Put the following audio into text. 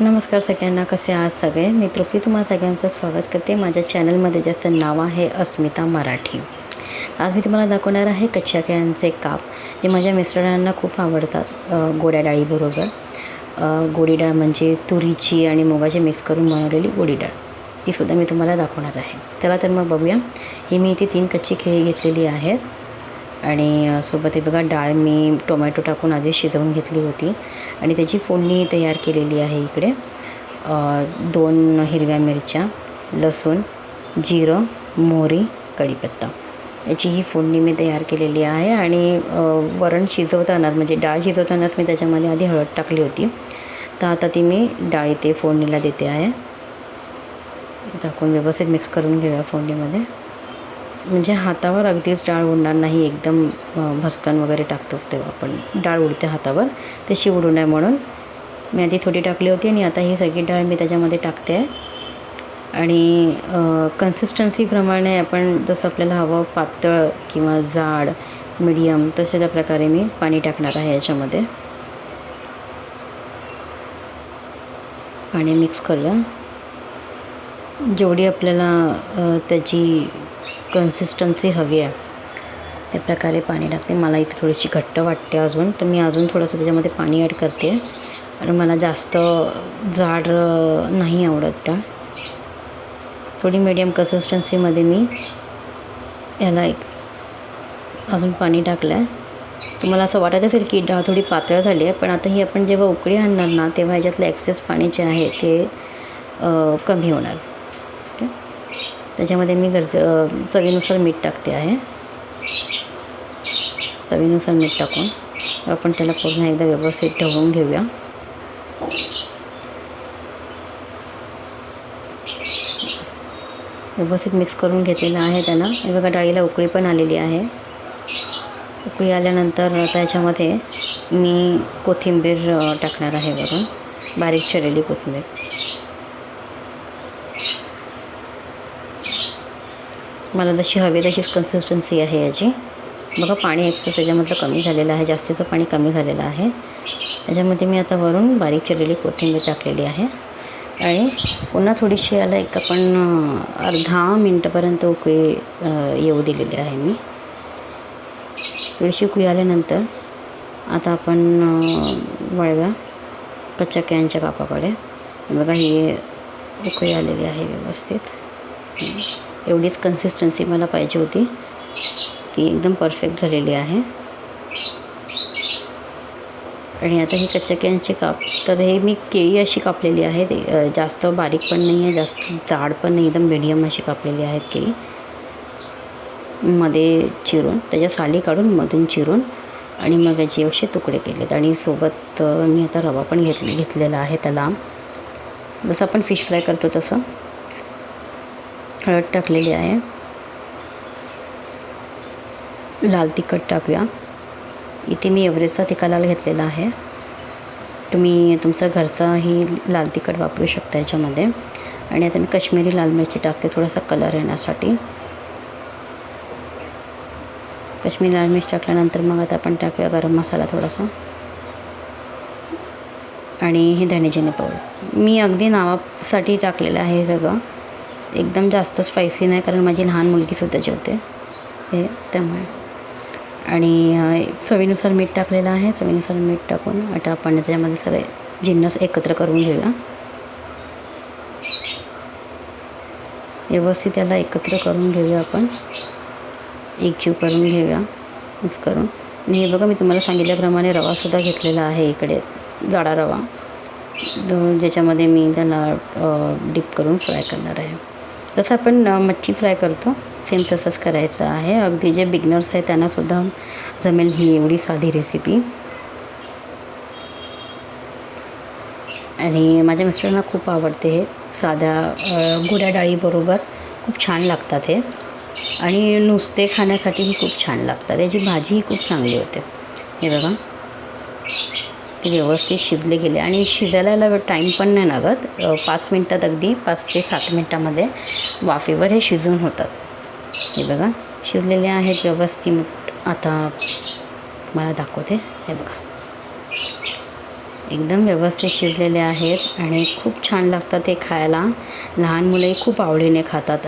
नमस्कार सगळ्यांना कसे आहात सगळे? मी तृप्ती तुम्हाला सगळ्यांचं स्वागत करते. माझ्या चॅनलमध्ये ज्याचं नाव आहे अस्मिता मराठी. आज मी तुम्हाला दाखवणार आहे कच्च्या केळ्यांचे काप जे माझ्या मिस्टरांना खूप आवडतात गोड्या डाळीबरोबर गोडी डाळ म्हणजे तुरीची आणि मुगाची मिक्स करून बनवलेली गोडी डाळ. तीसुद्धा मी तुम्हाला दाखवणार आहे. चला तर मग बघूया. ही मी इथे तीन कच्ची केळी घेतलेली आहेत. आणि सोबत हे बघा डाळ मी टोमॅटो टाकून आधी शिजवून घेतली होती. आणि त्याची फोडणी तयार केलेली आहे इकडे. दोन हिरव्या मिरच्या लसूण जिरं मोहरी कढीपत्ता. याची ही फोडणी मी तयार केलेली आहे आणि वरण शिजवतानाच म्हणजे डाळ शिजवतानाच मी त्याच्यामध्ये आधी हळद टाकली होती. तर आता ती मी डाळ इथे फोडणीला देते आहे. टाकून व्यवस्थित मिक्स करून घेऊया फोडणीमध्ये. म्हणजे हातावर अगदीच डाळ उडणार नाही एकदम भस्कन वगैरे टाकतो तेव्हा आपण. डाळ उडते हातावर तशी उडू नये म्हणून. मी आधी थोडी टाकली होती आणि आता ही सगळी डाळ मी त्याच्यामध्ये टाकते. आहे आणि कन्सिस्टन्सीप्रमाणे आपण जसं आपल्याला हवं पातळ किंवा जाड मिडियम तशा त्या प्रकारे मी पाणी टाकणार आहे याच्यामध्ये. पाणी मिक्स करूया. जेवढी आपल्याला त्याची कन्सिस्टन्सी हवी आहे. त्या प्रकारे पाणी टाकते. मला इथे थोडीशी घट्ट वाटते अजून. तर मी अजून थोडंसं त्याच्यामध्ये पाणी ॲड करते. आणि मला जास्त जाड नाही आवडत डाळ थोडी मीडियम कन्सिस्टन्सीमध्ये मी याला एक अजून पाणी टाकलं आहे तुम्हाला असं वाटत असेल की डाळ थोडी पातळ झाली आहे पण आता ही आपण जेव्हा उकळी आणणार ना तेव्हा ह्याच्यातलं ॲक्सेस पाणी जे आहे ते कमी होणार. त्याच्यामध्ये मी गरजे चवीनुसार मीठ टाकते आहे. चवीनुसार मीठ टाकून आपण त्याला पूर्ण एकदा व्यवस्थित ढवळून घेऊया. व्यवस्थित मिक्स करून घेतलेलं आहे त्याला. हे बघा डाळीला उकळी पण आलेली आहे. उकळी आल्यानंतर त्याच्यामध्ये मी कोथिंबीर टाकणार आहे वरून. बारीक चिरलेली कोथिंबीर. मला जशी हवी तशीच कन्सिस्टन्सी आहे याची. बघा पाणी एक्सेस त्याच्यामधलं कमी झालेलं आहे जास्तीचं पाणी कमी झालेलं आहे. त्याच्यामध्ये मी आता वरून बारीक चिरलेली कोथिंबीर टाकलेली आहे. आणि पुन्हा थोडीशी याला एक आपण अर्धा मिनटापर्यंत उकळी येऊ दिलेली आहे मी. थोडीशी उकळी आल्यानंतर आता आपण वळव्या कच्च्या कॅनच्या कापाकडे. बघा ही उकळी आलेली आहे व्यवस्थित. एवढीच कन्सिस्टन्सी मला पाहिजे होती. ती एकदम परफेक्ट झालेली आहे. आणि आता ही कच्च्या केळ्यांचे काप तर हे मी केळी अशी कापलेली आहे. जास्त बारीक पण नाही आहे जास्त जाड पण नाही एकदम मिडियम अशी कापलेली आहेत केळी. मध्ये चिरून त्याच्या साली काढून मधून चिरून आणि मग याचे असे तुकडे केलेत. आणि सोबत मी आता रवा पण घेतले घेतलेला आहे त्याला. जसं आपण फिश फ्राय करतो तसं. हळद टाकलेली आहे. लाल तिखट टाकूया. इथे मी एव्हरेजचा तिखा लाल घेतलेला आहे. तुम्ही तुमचा घरचाही लाल तिखट वापरू शकता याच्यामध्ये. आणि आता मी कश्मीरी लाल मिरची टाकते थोडासा कलर येण्यासाठी. कश्मीरी लाल मिरची टाकल्यानंतर मग आता आपण टाकूया गरम मसाला थोडासा. आणि हे धनेजिने पावडर मी अगदी नावासाठी टाकलेलं आहे हे सगळं. एकदम जास्त स्पायसी नाही कारण माझी लहान मुलगीसुद्धा जेवते हे त्यामुळे. आणि चवीनुसार मीठ टाकलेलं आहे. चवीनुसार मीठ टाकून आता आपण त्याच्यामध्ये सगळे जिन्नस एकत्र करून घेऊया. व्यवस्थित त्याला एकत्र करून घेऊया आपण. एकजीव करून घेऊया. मिक्स करून. आणि हे बघा मी तुम्हाला सांगितल्याप्रमाणे रवासुद्धा घेतलेला आहे इकडे. जाडा रवा. ज्याच्यामध्ये मी त्याला डिप करून फ्राय करणार आहे. जसं आपण मच्छी फ्राय करतो. सेम तसंच करायचं आहे. अगदी जे बिगनर्स आहेत त्यांनासुद्धा जमेल ही एवढी साधी रेसिपी आणि माझ्या मिस्टरांना खूप आवडते हे. साध्या गुड्या डाळीबरोबर खूप छान लागतात हे. आणि नुसते खाण्यासाठीही खूप छान लागतात. याची भाजीही खूप चांगली होते. हे बघा. ते व्यवस्थित शिजले गेले. आणि शिजायला टाईम पण नाही लागत. पाच मिनटात अगदी पाच ते सात मिनटामध्ये वाफेवर हे शिजून होतात. हे बघा शिजलेले आहेत व्यवस्थित. आता मला दाखवते. हे बघा. एकदम व्यवस्थित शिजलेले आहेत आणि खूप छान लागतात ते खायला. लहान मुलंही खूप आवडीने खातात.